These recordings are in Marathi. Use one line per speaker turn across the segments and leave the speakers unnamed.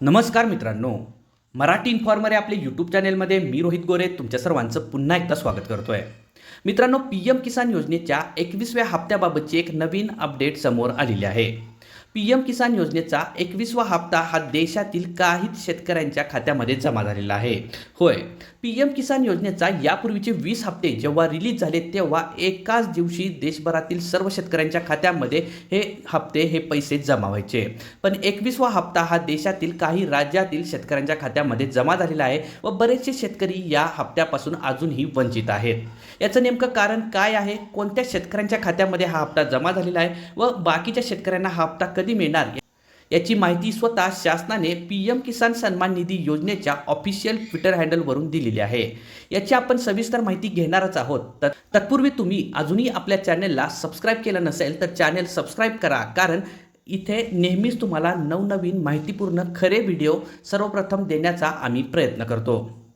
नमस्कार मित्रांनो. मराठी इन्फॉर्मर या आपल्या यूट्यूब चॅनेलमध्ये मी रोहित गोरे. तुमच्या सर्वांचं पुन्हा एकदा स्वागत करतो आहे मित्रांनो पी एम किसान योजनेच्या एकवीसव्या हप्त्याबाबतची एक नवीन अपडेट समोर आलेली आहे. पी एम किसान योजनेचा एकवीसवा हप्ता हा देशातील काहीच शेतकऱ्यांच्या खात्यामध्ये जमा झालेला आहे. होय पी एम किसान योजनेचा यापूर्वीचे वीस हप्ते जेव्हा रिलीज झाले तेव्हा एकाच दिवशी देशभरातील सर्व शेतकऱ्यांच्या खात्यामध्ये हे हप्ते हे पैसे जमा व्हायचे. पण एकवीसवा हप्ता हा देशातील काही राज्यातील शेतकऱ्यांच्या खात्यामध्ये जमा झालेला आहे व बरेचसे शेतकरी या हप्त्यापासून अजूनही वंचित आहेत. याचं नेमकं कारण काय आहे? कोणत्या शेतकऱ्यांच्या खात्यामध्ये हा हप्ता जमा झालेला आहे व बाकीच्या शेतकऱ्यांना हा हप्ता कधी मिळणार. याची माहिती स्वतः शासनाने पी एम किसान सन्मान निधी योजनेच्या ऑफिशियल ट्विटर हँडलवरून दिलेली आहे. याची आपण सविस्तर माहिती घेणारच आहोत. तर तत्पूर्वी तुम्ही अजूनही आपल्या चॅनेलला सबस्क्राईब केलं नसेल तर चॅनेल सबस्क्राईब करा. कारण इथे नेहमीच तुम्हाला नवनवीन माहितीपूर्ण खरे व्हिडिओ सर्वप्रथम देण्याचा आम्ही प्रयत्न करतो.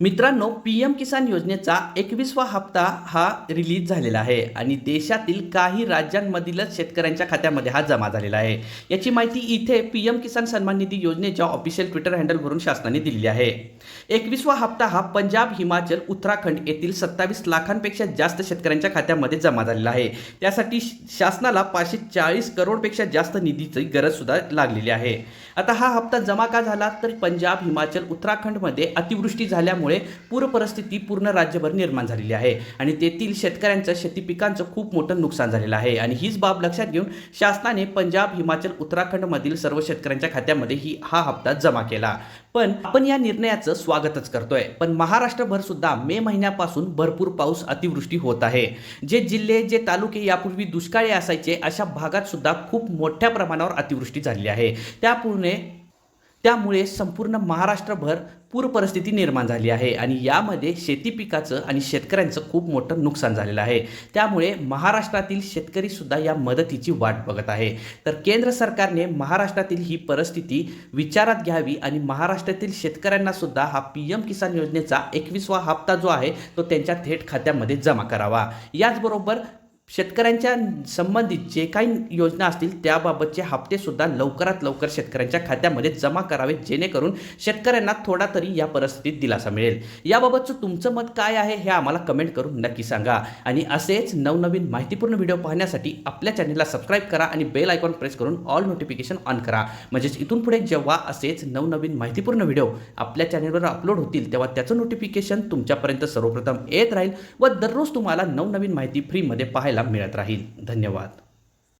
मित्रांनो पी एम किसान योजनेचा एकवीसवा हप्ता हा रिलीज झालेला आहे आणि देशातील काही राज्यांमधीलच शेतकऱ्यांच्या खात्यामध्ये हा जमा झालेला आहे. याची माहिती इथे पी एम किसान सन्मान निधी योजनेच्या ऑफिशियल ट्विटर हँडलवरून शासनाने दिलेली आहे. एकवीसवा हप्ता हा पंजाब हिमाचल उत्तराखंड येथील सत्तावीस लाखांपेक्षा जास्त शेतकऱ्यांच्या खात्यामध्ये जमा झालेला आहे. त्यासाठी शासनाला पाचशे चाळीस करोडपेक्षा जास्त निधीची गरज सुद्धा लागलेली आहे. आता हा हप्ता जमा का झाला? तर पंजाब हिमाचल उत्तराखंडमध्ये अतिवृष्टी झाल्यामुळे पूर परिस्थिती पूर्ण राज्यभर निर्माण झालेली आहे. आणि तेथील शेतकऱ्यांचं शेती पिकांचं खूप मोठं नुकसान झालेलं आहे. आणि हीच बाब लक्षात घेऊन शासनाने पंजाब हिमाचल उत्तराखंडमधील सर्व शेतकऱ्यांच्या खात्यामध्ये ही हा हप्ता जमा केला. पण आपण या निर्णयाचं स्वागतच करतोय. पण महाराष्ट्रभर सुद्धा मे महिन्यापासून भरपूर पाऊस अतिवृष्टी होत आहे. जे जिल्हे जे तालुके यापूर्वी दुष्काळी असायचे अशा भागात सुद्धा खूप मोठ्या प्रमाणावर अतिवृष्टी झाली आहे. त्यापुढे त्यामुळे संपूर्ण महाराष्ट्रभर पूर परिस्थिती निर्माण झाली आहे आणि यामध्ये शेती पिकाचं आणि शेतकऱ्यांचं खूप मोठं नुकसान झालेलं आहे. त्यामुळे महाराष्ट्रातील शेतकरीसुद्धा या मदतीची वाट बघत आहे. तर केंद्र सरकारने महाराष्ट्रातील ही परिस्थिती विचारात घ्यावी आणि महाराष्ट्रातील शेतकऱ्यांनासुद्धा हा पी एम किसान योजनेचा एकवीसवा हप्ता जो आहे तो त्यांच्या थेट खात्यामध्ये जमा करावा. याचबरोबर शेतकऱ्यांच्या संबंधित जे काही योजना असतील त्याबाबतचे हप्तेसुद्धा लवकरात लवकर शेतकऱ्यांच्या खात्यामध्ये जमा करावेत जेणेकरून शेतकऱ्यांना थोडा तरी या परिस्थितीत दिलासा मिळेल. याबाबतचं तुमचं मत काय आहे हे आम्हाला कमेंट करून नक्की सांगा. आणि असेच नवनवीन माहितीपूर्ण व्हिडिओ पाहण्यासाठी आपल्या चॅनलला सबस्क्राईब करा आणि बेल आयकॉन प्रेस करून ऑल नोटिफिकेशन ऑन करा. म्हणजेच इथून पुढे जेव्हा असेच नवनवीन माहितीपूर्ण व्हिडिओ आपल्या चॅनलवर अपलोड होतील तेव्हा त्याचं नोटिफिकेशन तुमच्यापर्यंत सर्वप्रथम येत राहील व दररोज तुम्हाला नवनवीन माहिती फ्रीमध्ये पाहायला पाहायला मिळत राहील धन्यवाद.